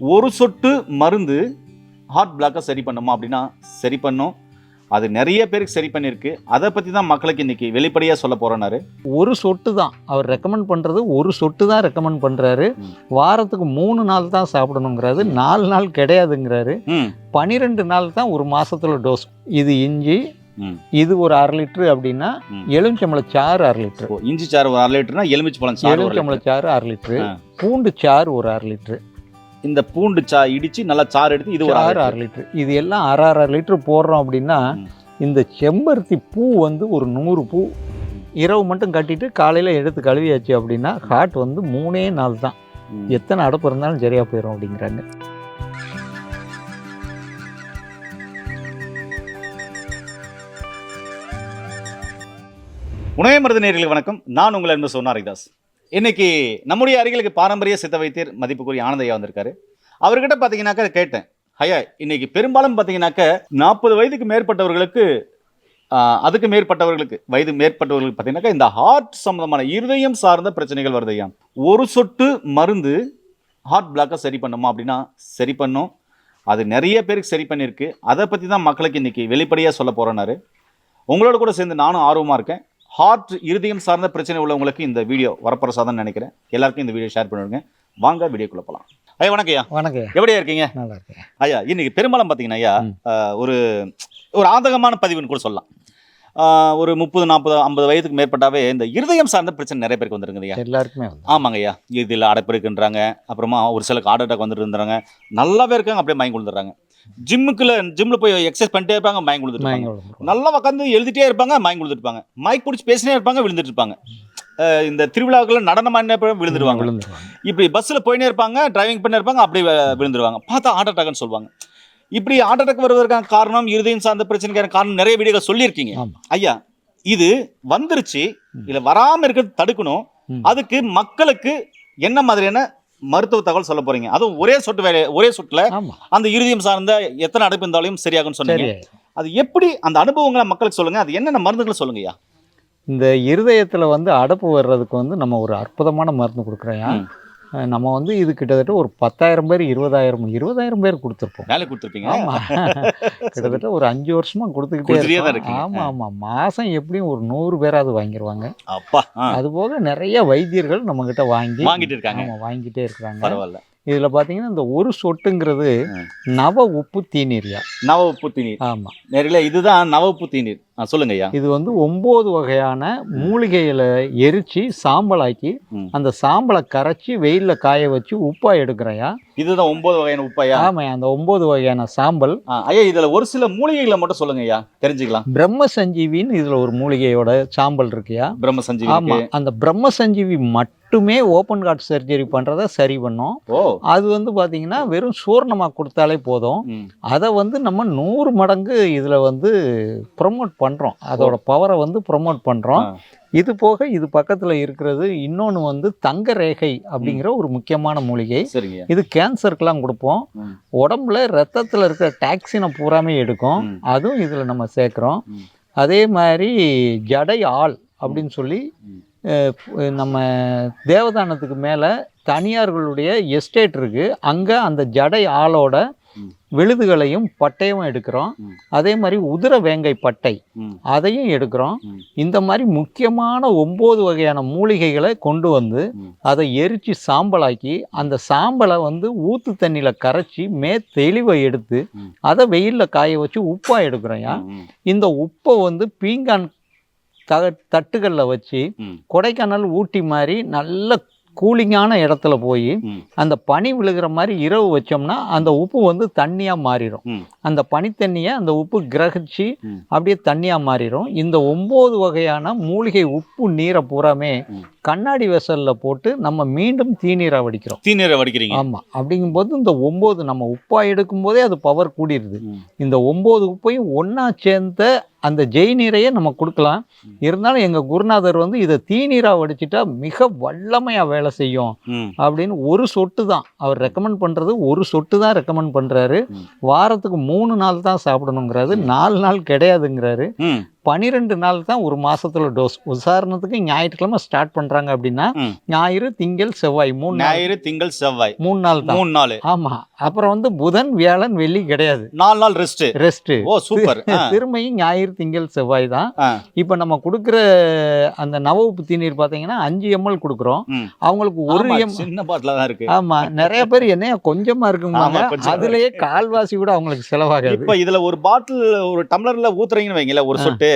ஒரு சொட்டு மருந்து ஹார்ட் பிளாக்கை சரி பண்ணுமா அப்படின்னா சரி பண்ணும். அது நிறைய பேருக்கு சரி பண்ணியிருக்கு. அதை பற்றி தான் மக்களுக்கு இன்னைக்கு வெளிப்படையாக சொல்ல போகிறேன்னாரு ஒரு சொட்டு தான். அவர் ரெக்கமெண்ட் பண்ணுறது ஒரு சொட்டு தான் ரெக்கமெண்ட் பண்ணுறாரு. வாரத்துக்கு மூணு நாள் தான் சாப்பிடணுங்கிறாரு. நாலு நாள் கிடையாதுங்கிறாரு. ம். பன்னிரெண்டு நாள் தான் ஒரு மாசத்துல டோஸ் இது இஞ்சி இது ஒரு அரை லிட்டரு அப்படின்னா ம். எலுமிச்சம்பழ சாறு அரை லிட்டரு. இஞ்சி சாறு ஒரு அரை லிட்டர்னா எலுமிச்சு பழம் சாறு அரை லிட்டரு. பூண்டு சாறு ஒரு அரை லிட்டரு. இந்த பூண்டு சா இடிச்சு நல்லா சாறு எடுத்து இது ஒரு அரை அரை லிட்டரு. இது எல்லாம் அரை அரை லிட்டரு போடுறோம் அப்படின்னா. இந்த செம்பருத்தி பூ வந்து ஒரு நூறு பூ. இரவு மட்டும் கட்டிட்டு காலையில் எடுத்து கழுவியாச்சு அப்படின்னா ஹார்ட் வந்து மூணே நாள் தான். எத்தனை அடப்பு இருந்தாலும் சரியாக போயிடும் அப்படிங்கிறாங்க. உணவே மருது நேர்களுக்கு வணக்கம். நான் உங்கள் அன்பு சொன்னாரிதாஸ் இன்னைக்கு நம்முடைய அருகிலுக்கு பாரம்பரிய சித்த வைத்தியர் மதிப்புக்குரிய ஆனந்தையா வந்திருக்காரு. அவர்கிட்ட பார்த்தீங்கன்னாக்கா கேட்டேன். ஐயா இன்னைக்கு பெரும்பாலும் பார்த்தீங்கன்னாக்க நாற்பது வயதுக்கு மேற்பட்டவர்களுக்கு அதுக்கு மேற்பட்டவர்களுக்கு வயது மேற்பட்டவர்களுக்கு பார்த்தீங்கன்னாக்கா இந்த ஹார்ட் சம்பந்தமான இருதயம் சார்ந்த பிரச்சனைகள் வருது ஐயா. ஒரு சொட்டு மருந்து ஹார்ட் பிளாக்கை சரி பண்ணுமா அப்படின்னா சரி பண்ணும். அது நிறைய பேருக்கு சரி பண்ணியிருக்கு. அதை பற்றி தான் மக்களுக்கு இன்னைக்கு வெளிப்படையாக சொல்ல போகிறேன்னாரு உங்களோட கூட சேர்ந்து நானும் ஆர்வமாக இருக்கேன். ஹார்ட் இருதயம் சார்ந்த பிரச்சனை உள்ளவங்களுக்கு இந்த வீடியோ வரப்பிரசாதம் நினைக்கிறேன். எல்லாருக்கும் இந்த வீடியோ ஷேர் பண்ணிவிடுங்க வாங்க வீடியோக்குள்ள போகலாம் ஐயா வணக்கம் ஐயா. வணக்கம் எப்படியா இருக்கீங்க? நல்லா இருக்கேன் ஐயா இன்னைக்கு பெரும்பாலும் பார்த்தீங்கன்னா ஐயா ஒரு ஒரு ஆதகமான பதிவுன்னு கூட சொல்லலாம். ஒரு முப்பது நாற்பது ஐம்பது வயதுக்கு மேற்பட்டாவே இந்த இருதயம் சார்ந்த பிரச்சனை நிறைய பேருக்கு வந்துருங்க ஐயா. எல்லாருக்குமே ஆமாங்க ஐயா. இதில் அடைப்பு இருக்குன்றாங்க. அப்புறமா ஒரு சிலருக்கு ஹார்ட் அட்டாக் வந்துட்டு இருந்தாங்க நல்லாவே இருக்காங்க அப்படியே மயங்கி விழுந்துடுறாங்க ஜிம்முக்குள்ள ஜிம்ல போய் எக்ஸசைஸ் பண்ணிட்டே இருப்பாங்க மயங்கி விழுந்துரும். நல்லா உட்காந்து எழுதிட்டே இருப்பாங்க மயங்கி விழுந்துருப்பாங்க மைக் பிடிச்சி பேசினே இருப்பாங்க விழுந்துட்டு இருப்பாங்க. இந்த திருவிழாக்கள் நடனம் ஆடினே இருப்பாங்க, விழுந்துருவாங்க. இப்படி பஸ்ஸில் போயினே இருப்பாங்க டிரைவிங் பண்ணி இருப்பாங்க அப்படியே வி- விழுந்துருவாங்க. பார்த்தா ஹார்ட் அட்டாக்னு சொல்லுவாங்க. இப்படி ஹார்ட் அட்டாக் வருவதற்கான காரணம் இருதயம் சார்ந்த பிரச்சனைக்கான காரணம் நிறைய வீடியோகள் சொல்லியிருக்கீங்க. ஐயா இது வந்துருச்சு ம். இல்ல வராம இருக்கிறது தடுக்கணும். அதுக்கு மக்களுக்கு என்ன மாதிரியான மருத்துவ தகவல் சொல்ல போறீங்க. அதுவும் ஒரே சொட்டு வேலை ஒரே சொட்டுல ஆமா. அந்த இருதயம் சார்ந்த எத்தனை அடைப்பு இருந்தாலும் சரியாகும்னு சொன்னீங்க. அது எப்படி அந்த அனுபவங்களை மக்களுக்கு சொல்லுங்க. அது என்னென்ன மருந்துகளை சொல்லுங்க ஐயா? இந்த இருதயத்துல வந்து அடப்பு வர்றதுக்கு வந்து நம்ம ஒரு அற்புதமான மருந்து கொடுக்குறோம். நம்ம வந்து இது கிட்டத்தட்ட ஒரு பத்தாயிரம் பேர் இருபதாயிரம் இருபதாயிரம் பேர் கொடுத்துருப்போம். வேலை கொடுத்துருப்பீங்க. ஆமா. கிட்டத்தட்ட ஒரு அஞ்சு வருஷமா கொடுத்துக்கிட்டே இருக்கோம். இருக்கீங்க. ஆமா ஆமா. மாசம் எப்படியும் ஒரு நூறு பேராவது வாங்கிடுவாங்க அப்பா. ஆ, அது போக நிறைய வைத்தியர்கள் நம்ம கிட்ட வாங்கி வாங்கிட்டு இருக்காங்க. ஆமா வாங்கிட்டே இருக்கிறாங்க பரவாயில்ல. இதுல பாத்தீங்கன்னா இந்த ஒரு சொட்டுங்கிறது. நவ உப்பு தீநீரியா? நவ உப்பு தீநீர். ஆமா. நேரில் இதுதான் நவ உப்பு தீநீர். ஆ, சொல்லுங்க ஐயா. இது வந்து ஒன்பது வகையான மூலிகைகளை எரிச்சு சாம்பலாக்கி. அந்த சாம்பலை கரைச்சி வெயில்ல காய வச்சு உப்பா எடுக்கிறையா? இதுதான் ஒன்பது வகையான உப்பாயா ஆமா அந்த ஒன்பது வகையான சாம்பல். ஐயா இதுல ஒரு சில மூலிகைகளை மட்டும் சொல்லுங்க ஐயா. தெரிஞ்சுக்கலாம். பிரம்ம சஞ்சீவின்னு இதுல ஒரு மூலிகையோட சாம்பல் இருக்கியா பிரம்ம சஞ்சீவி ஆமா இருக்கு. அந்த பிரம்ம சஞ்சீவி மட்டுமே ஓப்பன் கார்ட் சர்ஜரி பண்றத சரி பண்ணும் அது வந்து பாத்தீங்கன்னா வெறும் சூர்ணமா கொடுத்தாலே போதும். அதை வந்து நம்ம நூறு மடங்கு இதுல வந்து ப்ரொமோட் பண்றோம் அதோட பவரை வந்து ப்ரொமோட் பண்றோம் ஆ. இது போக இது பக்கத்துல இருக்கிறது இன்னொன்னு வந்து தங்க ரேகை அப்படிங்கிற ஒரு முக்கியமான மூலிகை. இது கேன்சருக்கெல்லாம் கொடுப்போம். உடம்புல ரத்தத்துல இருக்கிற டாக்ஸினை பூராமே எடுக்கும். அதுவும் இதுல நம்ம சேர்க்குறோம். அதே மாதிரி ஜடை ஆள் அப்படின்னு சொல்லி நம்ம தேவதானத்துக்கு மேலே தனியார்களுடைய எஸ்டேட் இருக்கு அங்கே அந்த ஜடை ஆளோட. விழுதுகளையும் பட்டையும் எடுக்கிறோம். அதே மாதிரி உதிர வேங்கை பட்டை. அதையும் எடுக்கிறோம். இந்த மாதிரி முக்கியமான ஒம்பது வகையான மூலிகைகளை கொண்டு வந்து. அதை எரித்து சாம்பலாக்கி அந்த சாம்பலை வந்து ஊத்து தண்ணியில் கரைச்சி மே தெளிவை எடுத்து. அதை வெயிலில் காய வச்சு உப்பா எடுக்கிறோம்யா. இந்த உப்பை வந்து பீங்கான் த தட்டுகளில் வச்சு. கொடைக்கானல் ஊட்டி மாதிரி நல்ல கூலிங்கான இடத்துல போய். அந்த பனி விழுகிற மாதிரி இரவு வச்சோம்னா அந்த உப்பு வந்து தண்ணியாக மாறிடும். அந்த பனித்தண்ணியை அந்த உப்பு கிரகிச்சு. அப்படியே தண்ணியாக மாறிடும் இந்த ஒம்பது வகையான மூலிகை உப்பு நீரை பூராமே. கண்ணாடி வெசலில் போட்டு நம்ம மீண்டும் தீநீரை வடிக்கிறோம். தீநீரை வடிக்கிறீங்க. ஆமாம் அப்படிங்கும்போது இந்த ஒம்பது நம்ம உப்பா எடுக்கும்போதே அது பவர் கூடிருது. ம். இந்த ஒம்பது உப்பையும் ஒன்றா சேர்ந்த அந்த ஜெய் நீரையே நம்ம கொடுக்கலாம். இருந்தாலும் எங்கள் குருநாதர் வந்து இதை தீநீராக வடிச்சிட்டா மிக வல்லமையாக வேலை செய்யும். அப்படின்னு ஒரு சொட்டு தான். அவர் ரெக்கமெண்ட் பண்ணுறது ஒரு சொட்டு தான் ரெக்கமெண்ட் பண்ணுறாரு. வாரத்துக்கு மூணு நாள் தான் சாப்பிடணுங்கிறாரு. நாலு நாள் கிடையாதுங்கிறாரு. பனிரெண்டு நாள் தான் ஒரு மாசத்துல டோஸ் உதாரணத்துக்கு ஞாயிற்றுக்கிழமை ஸ்டார்ட் பண்றாங்க அப்படின்னா. ஞாயிறு திங்கள் செவ்வாய் மூணு ஞாயிறு திங்கள் செவ்வாய் மூணு நாள் தான். மூணு நாள். ஆமா. அப்புறம் வந்து புதன் வியாழன் வெள்ளி கிடையாது. நாலு நாள் ரெஸ்ட் ரெஸ்ட் ஓ சூப்பர். திரும்பியும் ஞாயிறு திங்கள் செவ்வாய் தான். இப்போ நம்ம கொடுக்குற அந்த நவவுப்பு தீநீர் பார்த்தீங்கன்னா அஞ்சு எம்எல் கொடுக்குறோம். அவங்களுக்கு ஒரு எம் சின்ன பாட்டில தான் இருக்கு. ஆமா. நிறைய பேர் என்னைய கொஞ்சமா இருக்குங்க அதுலயே கால்வாசி கூட அவங்களுக்கு செலவாகாது. இப்ப இதுல ஒரு பாட்டில் ஒரு டம்ளர்ல ஊத்துறீங்கன்னு வைங்களேன் ஒரு சொட்டு.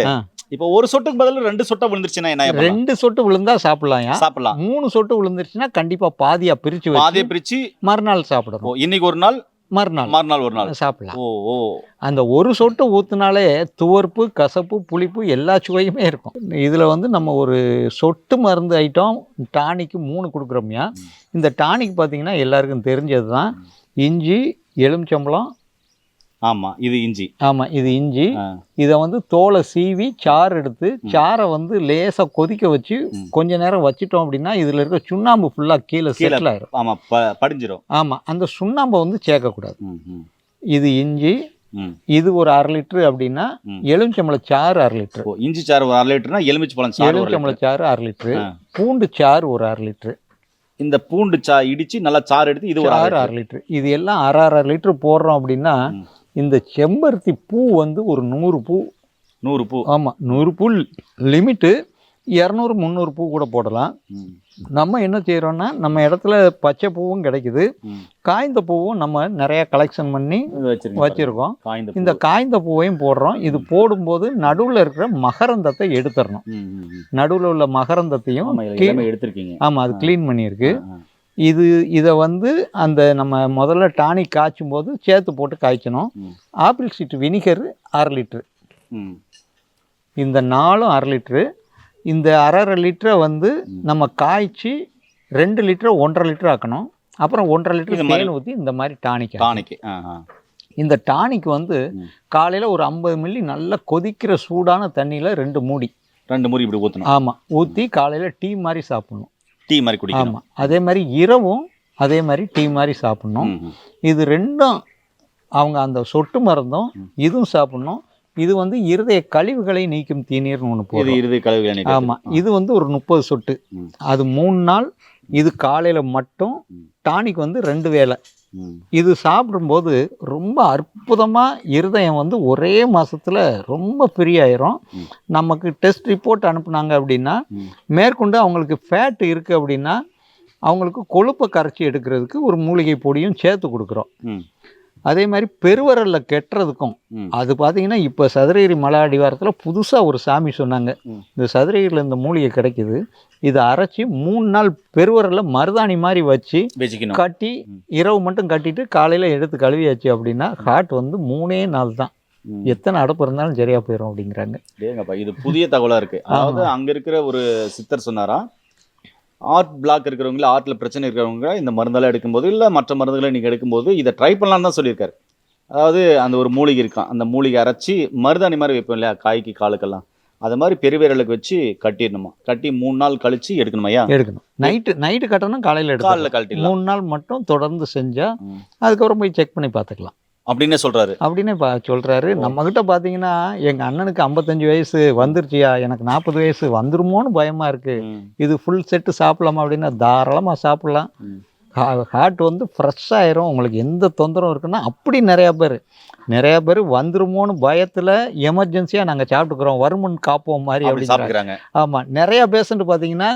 இப்ப ஒரு சொட்டுக்கு பதிலா ரெண்டு சொட்டை விழுந்துருச்சுன்னா என்ன? ரெண்டு சொட்டு விழுந்தா சாப்பிடலாம்யா சாப்பிடலாம். மூணு சொட்டு விழுந்துருச்சுன்னா கண்டிப்பா பாதியா பிரிச்சு பாதியை பிரிச்சு மறுநாள் சாப்பிடணும். இன்னைக்கு ஒரு நாள்? மறுநாள். மறுநாள் ஒரு நாள். சாப்பிடலாம். ஓ ஓ. அந்த ஒரு சொட்டு ஊத்துனாலே துவர்ப்பு கசப்பு புளிப்பு எல்லா சுவையுமே இருக்கும். இதுல வந்து நம்ம ஒரு சொட்டு மருந்து ஐட்டம் டானிக்கு மூணு கொடுக்குறோம்யா இந்த டானிக் பார்த்தீங்கன்னா எல்லாருக்கும் தெரிஞ்சது தான் இஞ்சி எலுமிச்சம்பழம் ஆமா இது இஞ்சி ஆமாம் இது இஞ்சி. இதை வந்து தோலை சீவி சாறு எடுத்து சாறை வந்து லேசாக கொதிக்க வச்சு. கொஞ்ச நேரம் வச்சிட்டோம் அப்படின்னா இதில் இருக்க சுண்ணாம்பு ஃபுல்லாக கீழே. செட்டில் ஆயிரும் ஆமா ப- படிஞ்சிரும் ஆமாம் அந்த சுண்ணாம்பை வந்து சேர்க்கக்கூடாது இது இஞ்சி. இது ஒரு அரை லிட்டரு அப்படின்னா. எலுமிச்சம்பழ சாறு அரை லிட்டரு இஞ்சி சாறு ஒரு அரை லிட்டர்னா எலுமிச்சு பழம் சாறு ஒரு எலுமிச்சம்பழ. சாறு அரை லிட்டரு. பூண்டு சாறு ஒரு அரை லிட்டரு இந்த பூண்டு சா இடிச்சு நல்லா சாறு எடுத்து இது ஒரு சாறு அரை லிட்டரு இது எல்லாம் அரை அரை லிட்டரு போடுறோம் அப்படின்னா. இந்த செம்பருத்தி பூ வந்து ஒரு நூறு பூ. நூறு பூ. ஆமாம் நூறு பூ லிமிட்டு இரநூறு முந்நூறு பூ கூட போடலாம். நம்ம என்ன செய்கிறோன்னா நம்ம இடத்துல பச்சை பூவும் கிடைக்குது. காய்ந்த பூவும் நம்ம நிறைய கலெக்ஷன் பண்ணி வச்சுருக்கோம். இந்த. காய்ந்த பூவையும் போடுறோம். இது போடும்போது நடுவில் இருக்கிற மகரந்தத்தை எடுத்துடணும். நடுவில் உள்ள மகரந்தத்தையும் எடுத்திருக்கீங்க. ஆமாம் அது க்ளீன் பண்ணியிருக்கு. இது இதை வந்து அந்த நம்ம முதல்ல டானிக் காய்ச்சும் போது சேர்த்து போட்டு காய்ச்சணும். ஆப்பிள் சீட் வினிகர் அரை லிட்ரு. இந்த நாலும் அரை லிட்ரு. இந்த அரை அரை லிட்டரை வந்து நம்ம காய்ச்சி ரெண்டு லிட்டரை ஒன்றரை லிட்டர் ஆக்கணும். அப்புறம் ஒன்றரை லிட்டர் தேன் ஊற்றி இந்த மாதிரி டானிக் டானிக்கு. இந்த டானிக் வந்து. காலையில் ஒரு ஐம்பது மில்லி நல்லா கொதிக்கிற சூடான தண்ணியில் ரெண்டு மூடி. ரெண்டு முறி இப்படி ஊத்தணும். ஆமாம் ஊற்றி காலையில் டீ மாதிரி சாப்பிடணும். டீ மாதிரி குடிக்கணும். ஆமாம் அதே மாதிரி இரவும் அதே மாதிரி டீ மாதிரி சாப்பிடணும். இது ரெண்டும் அவங்க அந்த சொட்டு மருந்தும். இதுவும் சாப்பிடணும். இது வந்து இருதய கழிவுகளை நீக்கும் தீநீர்னு ஒன்று இது போடுறோம். இருது கழுவி அன்னைக்கு ஆமாம் இது வந்து ஒரு முப்பது சொட்டு. அது மூணு நாள் இது காலையில் மட்டும். டானிக் வந்து ரெண்டு வேளை. ம், இது சாப்பிடும்போது ரொம்ப அற்புதமாக இருதயம் வந்து ஒரே மாசத்துல ரொம்ப ஃப்ரீ ஆயிரும். நமக்கு டெஸ்ட் ரிப்போர்ட் அனுப்புனாங்க அப்படின்னா. மேற்கொண்டு அவங்களுக்கு ஃபேட் இருக்குது அப்படின்னா அவங்களுக்கு கொழுப்பை கரைச்சி எடுக்கிறதுக்கு ஒரு மூலிகை பொடியும் சேர்த்து கொடுக்குறோம் அதே மாதிரி பெருவரல்ல கெட்டுறதுக்கும். அது பார்த்தீங்கன்னா இப்போ சதுரகிரி மலை அடிவாரத்தில் புதுசாக ஒரு சாமி சொன்னாங்க. இந்த சதுரகிரியில் இந்த மூலிகை கிடைக்குது இதை அரைச்சி மூணு நாள் பெருவரல்ல மருதாணி மாதிரி வச்சு வச்சுக்கணும் கட்டி. இரவு மட்டும் கட்டிட்டு காலையில் எடுத்து கழுவியாச்சு அப்படின்னா ஹார்ட் வந்து மூணே நாள் தான். எத்தனை அடப்பு இருந்தாலும் சரியா போயிடும் அப்படிங்கிறாங்க இது புதிய தகவலா இருக்கு அதாவது அங்க இருக்கிற ஒரு சித்தர் சொன்னாரா ஆர்ட் பிளாக் இருக்கிறவங்கள ஆர்ட்ல பிரச்சனை இருக்கிறவங்க இந்த மருந்தெல்லாம் எடுக்கும்போது இல்ல மற்ற மருந்துகளை நீங்க எடுக்கும்போது இதை ட்ரை பண்ணலாம்னு தான் சொல்லியிருக்காரு. அதாவது அந்த ஒரு மூலிகை இருக்கான் அந்த மூலிகை அரைச்சி மருதாணி மாதிரி வைப்போம் இல்லையா காய்க்கு காலுக்கெல்லாம். அது மாதிரி பெருவிரலுக்கு வச்சு கட்டிடணுமா? கட்டி மூணு நாள் கழிச்சு எடுக்கணுமா எடுக்கணும். நைட்டு நைட்டு கட்டணும் காலையில் எடுக்கணும் கழட்டிடலாம். மூணு நாள் மட்டும் தொடர்ந்து செஞ்சா ம். அதுக்கப்புறம் போய் செக் பண்ணி பார்த்துக்கலாம். அப்படின்னே சொல்றாரு. அப்படின்னு பா சொல்றாரு. நம்ம கிட்ட பார்த்தீங்கன்னா எங்க அண்ணனுக்கு ஐம்பத்தஞ்சு வயசு வந்துருச்சியா? எனக்கு நாற்பது வயசு வந்துருமோன்னு பயமா இருக்கு. இது ஃபுல் செட்டு சாப்பிடலாமா அப்படின்னா தாராளமா சாப்பிடலாம். ஹார்ட் வந்து ஃப்ரெஷ் ஆயிரும். உங்களுக்கு எந்த தொந்தரவும் இருக்குன்னா அப்படி நிறையா பேர். நிறைய பேர் வந்துருமோன்னு பயத்தில் எமர்ஜென்சியாக நாங்கள் சாப்பிட்டுக்கிறோம். வருமுன் காப்போம் மாதிரி அப்படி சாப்பிட்டுக்கிறாங்க. ஆமாம் நிறைய பேஷண்ட் பார்த்தீங்கன்னா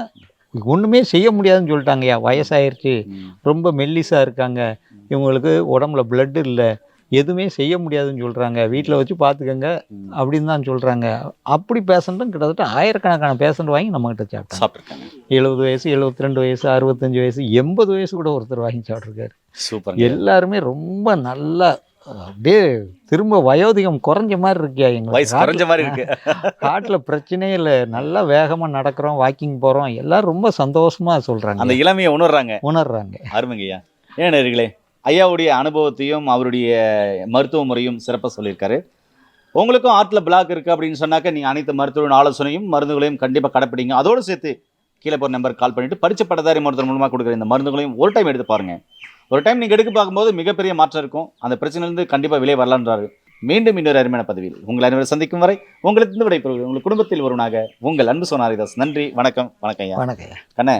ஒன்றுமே செய்ய முடியாதுன்னு சொல்லிட்டாங்கய்யா. வயசாயிருச்சு. ரொம்ப மெல்லிஸாக இருக்காங்க. இவங்களுக்கு உடம்புல blood இல்லை. எதுவுமே செய்ய முடியாதுன்னு சொல்கிறாங்க வீட்டில் வச்சு பார்த்துக்கங்க. அப்படின்னு தான் சொல்கிறாங்க அப்படி பேஷண்ட்டும் கிட்டத்தட்ட ஆயிரக்கணக்கான பேஷண்ட் வாங்கி நம்மகிட்ட சாப்பிட்டுருக்காங்க. எழுபது வயசு எழுபத்தி ரெண்டு வயசு அறுபத்தஞ்சு வயசு எண்பது வயசு கூட ஒருத்தர் வாங்கி சாப்பிட்ருக்காரு சூப்பர் எல்லாருமே ரொம்ப நல்லா அப்படியே திரும்ப வயோதிகம் குறைஞ்ச மாதிரி இருக்கியா வயசு குறைஞ்ச மாதிரி இருக்கு. காட்டில் பிரச்சனையே இல்லை. நல்லா வேகமாக நடக்கிறோம் வாக்கிங் போகிறோம் எல்லாரும் ரொம்ப சந்தோஷமா அந்த சொல்கிறாங்க இளமையை உணர்றாங்க. உணர்றாங்க. அருமைங்கய்யா. ஏன் நேர்களே ஐயாவுடைய அனுபவத்தையும் அவருடைய மருத்துவ முறையும் சிறப்பாக சொல்லியிருக்காரு. உங்களுக்கும் ஆர்ட்டில் பிளாக் இருக்குது அப்படின்னு சொன்னாக்க நீங்கள் அனைத்து மருத்துவ ஆலோசனையும் மருந்துகளையும் கண்டிப்பாக கடைப்பிடிங்க. அதோடு சேர்த்து கீழே போகிற நம்பர் கால் பண்ணிட்டு படிச்ச பட்டதாரி மருத்துவர் மூலமாக கொடுக்குற இந்த மருந்துகளையும் ஒரு டைம் எடுத்து பாருங்க. ஒரு டைம் நீங்கள் எடுக்க பார்க்கும்போது மிகப்பெரிய மாற்றம் இருக்கும். அந்த பிரச்சனையிலேருந்து கண்டிப்பாக வெளியே வரலான்றாரு. மீண்டும் இன்னொரு அருமையான பதவியில் உங்கள் அனைவரும் சந்திக்கும் வரை உங்களுக்கு விடைபெறுவது உங்கள் குடும்பத்தில் ஒருவனாக உங்கள் அன்பு சோனாரிதாஸ். நன்றி வணக்கம் வணக்கம் ஐயா. வணக்கம் கண்ணே